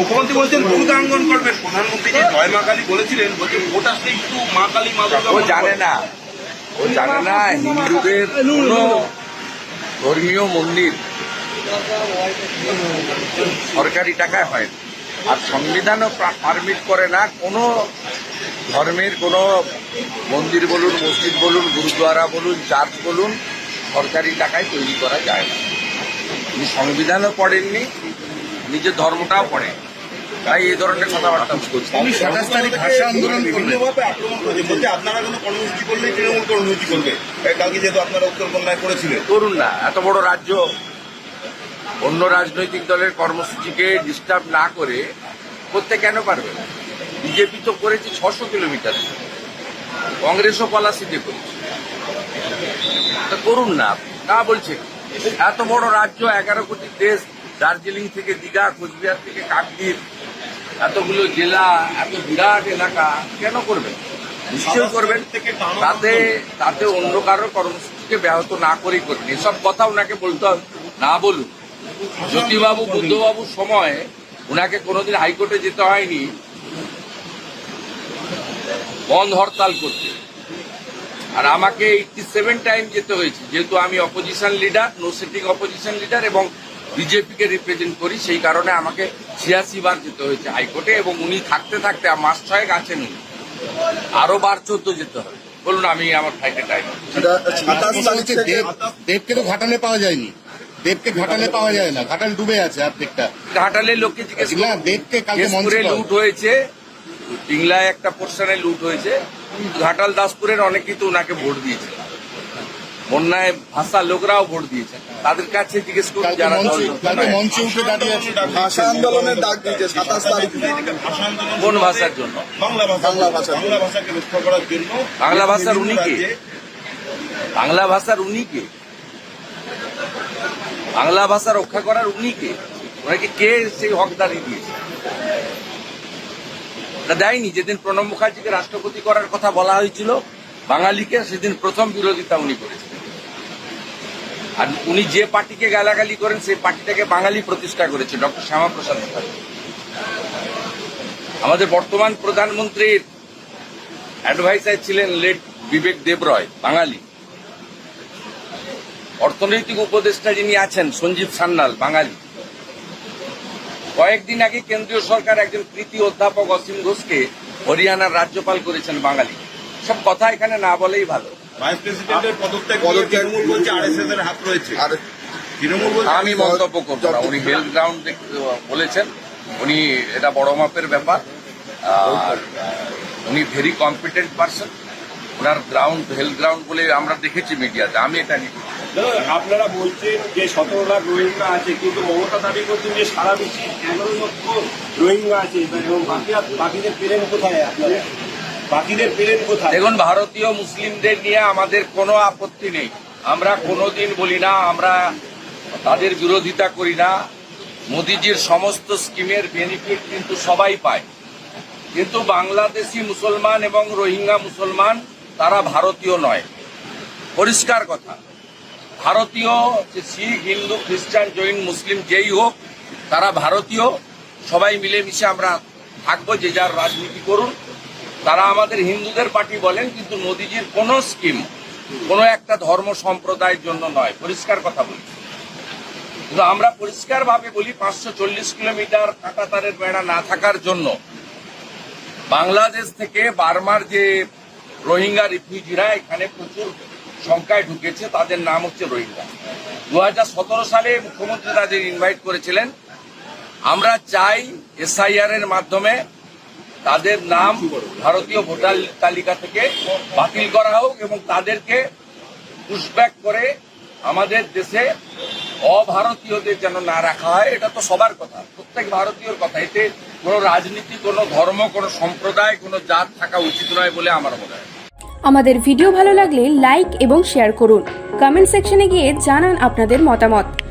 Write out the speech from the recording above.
মুখ্যমন্ত্রী বলছেন ভূতাঙ্গন করবেন। প্রধানমন্ত্রী যে জয় মা কালী বলেছিলেন বলছে ভোট আসলেই শুধু মা কালী মা দুর্গা ও জানে না ও জানে না হিন্দুদের কোনো ধর্মীয় মন্দির সরকারি টাকায় হয় আর সংবিধানও পারমিট করে না কোনো ধর্মের কোনো মন্দির বলুন মসজিদ বলুন গুরুদ্বারা বলুন চার্চ বলুন সরকারি টাকায় তৈরি করা যায় না। উনি সংবিধানও পড়েননি নিজের ধর্মটাও পড়েন তাই এই ধরনের কথাবার্তা করছে। সাতাশ তারিখ ভাষা আন্দোলন বিভিন্নভাবে আক্রমণ করেছে। বলছে আপনারা কোনো কর্মসূচি করলেই তৃণমূল কর্মসূচি করবে। কালকে যেহেতু আপনারা করেছিলেন। করুন না এত বড় রাজ্য। অন্য রাজনৈতিক দলের কর্মসূচিকে ডিস্টার্ব না করে করতে কেন পারবে না? বিজেপি তো করেছে ছশো কিলোমিটার। কংগ্রেসও পলাশিতে করেছে। তা করুন না তা বলছে এত বড় রাজ্য এগারো কোটি দেশ দার্জিলিং থেকে দীঘা কোচবিহার থেকে কাকদ্বীপ এতগুলো জেলা এত বিরাট এলাকা কেন করবেন? নিশ্চয় করবেন। তাতে তাতে অন্য কারোর কর্মসূচিকে ব্যাহত না করেই করবেন এসব কথা ওনাকে বলতে হবে না বলুন। জ্যোতিবাবু বুদ্ধবাবুর সময় ওনাকে কোনোদিন হাইকোর্টে যেতে হয়নি। বন্ধ হরতাল করতে। আর আমাকে এইটটি সেভেন টাইম যেতে হয়েছে যেহেতু আমি opposition leader no sitting opposition leader এবং বিজেপিকে রিপ্রেজেন্ট করি সেই কারণে আমাকে ছিয়াশি বার যেতে হয়েছে হাইকোর্টে এবং উনি থাকতে থাকতে আর মাস ছয়েক আছেন উনি। আরও বার চোদ্দ যেতে হবে। বলুন আমি আমার ফ্লাইটে টাইম দেবকে তো ঘাটালে পাওয়া যায়নি। দেবকে ঘাটালে পাওয়া যায় না। ঘাটাল ডুবে আছে অর্ধেকটা ঘাটালে লোককে জিজ্ঞেস না দেবকে কালকে লুট হয়েছে। পিংলায় একটা পোর্শনে লুট হয়েছে। ঘাটাল দাসপুরের অনেকেই তো ওনাকে ভোট দিয়েছে। বন্যায় ভাষা লোকরাও ভোট দিয়েছে। তাদের কাছে জিজ্ঞেস করুন যারা মঞ্চে দল- কালকে মঞ্চে উঠে দাঁড়িয়ে ভাষা আন্দোলনের ডাক দিয়েছে সাতাশ তারিখ কোন ভাষার জন্য? বাংলা ভাষা। বাংলা ভাষা। বাংলা ভাষাকে রক্ষা করার জন্য বাংলা ভাষার উনি কে? বাংলা ভাষার উনি কে? বাংলা ভাষা রক্ষা করার উনি কে? ওনাকে কে সেই হকদারি দিয়েছে? দেয়নি। যেদিন প্রণব মুখার্জিকে রাষ্ট্রপতি করার কথা বলা হয়েছিল বাঙালিকে সেদিন প্রথম বিরোধিতা উনি করেছেন আর উনি যে পার্টিকে গালাগালি করেন, সেই পার্টিটাকে বাঙালি প্রতিষ্ঠা করেছে, ডক্টর শ্যামাপ্রসাদ মুখার্জি। আমাদের বর্তমান প্রধানমন্ত্রীর অ্যাডভাইসার ছিলেন লেট বিবেক দেবরয়, বাঙালি। অর্থনৈতিক উপদেষ্টা যিনি আছেন, সঞ্জীব সান্যাল, বাঙালি। কয়েকদিন আগে কেন্দ্রীয় সরকার একজন কৃতি অধ্যাপক অসীম ঘোষকে হরিয়ানার রাজ্যপাল করেছেন বাঙালি। সব কথা এখানে না বলেই ভালো। ভাইস প্রেসিডেন্টের পদত্যাগ নিয়ে পদত্যাগ- তৃণমূল বলছে আরএসএস এর হাত রয়েছে। আর তৃণমূল আমি মন্তব্য করব না। উনি হেলথ গ্রাউন্ড বলেছেন। উনি এটা বড় মাপের ব্যাপার। আর উনি ভেরি কম্পিটেন্ট পার্সন ওনার গ্রাউন্ড হেলথ গ্রাউন্ড বলে আমরা দেখেছি মিডিয়াতে। আমি এটা নিয়ে আপনারা বলছেন যে সতেরো লাখ রোহিঙ্গা আছে কিন্তু মমতা দাবি করছেন যে সারা বিশ্বে এগারো লক্ষ রোহিঙ্গা আছে এবং বাকিরা বাকিদের পেলেন কোথায় বাকিদের পেলেন কোথায়? দেখুন, ভারতীয় মুসলিমদের নিয়ে আমাদের কোনো আপত্তি নেই। আমরা কোনোদিন বলি না, আমরা তাদের বিরোধিতা করি না। মোদিজির সমস্ত স্কিমের বেনিফিট কিন্তু সবাই পায়। কিন্তু বাংলাদেশি মুসলমান এবং রোহিঙ্গা মুসলমান, তারা ভারতীয় নয়। পরিষ্কার কথা, ভারতীয় যে শিখ, হিন্দু, খ্রিস্টান, জৈন, মুসলিম যেই হোক, তারা ভারতীয়। সবাই মিলেমিশে আমরা থাকব, যে যার রাজনীতি করুন। তারা আমাদের হিন্দুদের পার্টি বলেন, কিন্তু মোদিজির কোনো স্কিম, কোনো একটা ধর্ম সম্প্রদায়ের জন্য নয়। পরিষ্কার কথা বলি। কিন্তু আমরা পরিষ্কারভাবে বলি, পাঁচশো চল্লিশ কিলোমিটার কাঁটাতারের বেড়া না থাকার জন্য বাংলাদেশ থেকে বার্মার যে রোহিঙ্গা রিফিউজিরা, এখানে প্রচুর সংখ্যায় ঢুকেছে, তাদের নাম হচ্ছে রোহিঙ্গা। দু হাজার সতেরো সালে মুখ্যমন্ত্রী তাদের ইনভাইট করেছিলেন। আমরা চাই এসআইআর এর মাধ্যমে তাদের নাম ভারতীয় ভোটার তালিকা থেকে বাতিল করা হোক এবং তাদেরকে পুশব্যাক করে আমাদের দেশে অভারতীয়দের যেন না রাখা হয়, এটা তো সবার কথা। প্রত্যেক ভারতীয়র কথা। এতে কোনো রাজনীতি, কোনো ধর্ম, কোনো সম্প্রদায়, কোনো জাত থাকা উচিত নয় বলে আমার মনে হয়। আমাদের ভিডিও ভালো লাগলে লাইক এবং শেয়ার করুন। কমেন্ট সেকশনে গিয়ে জানান আপনাদের মতামত।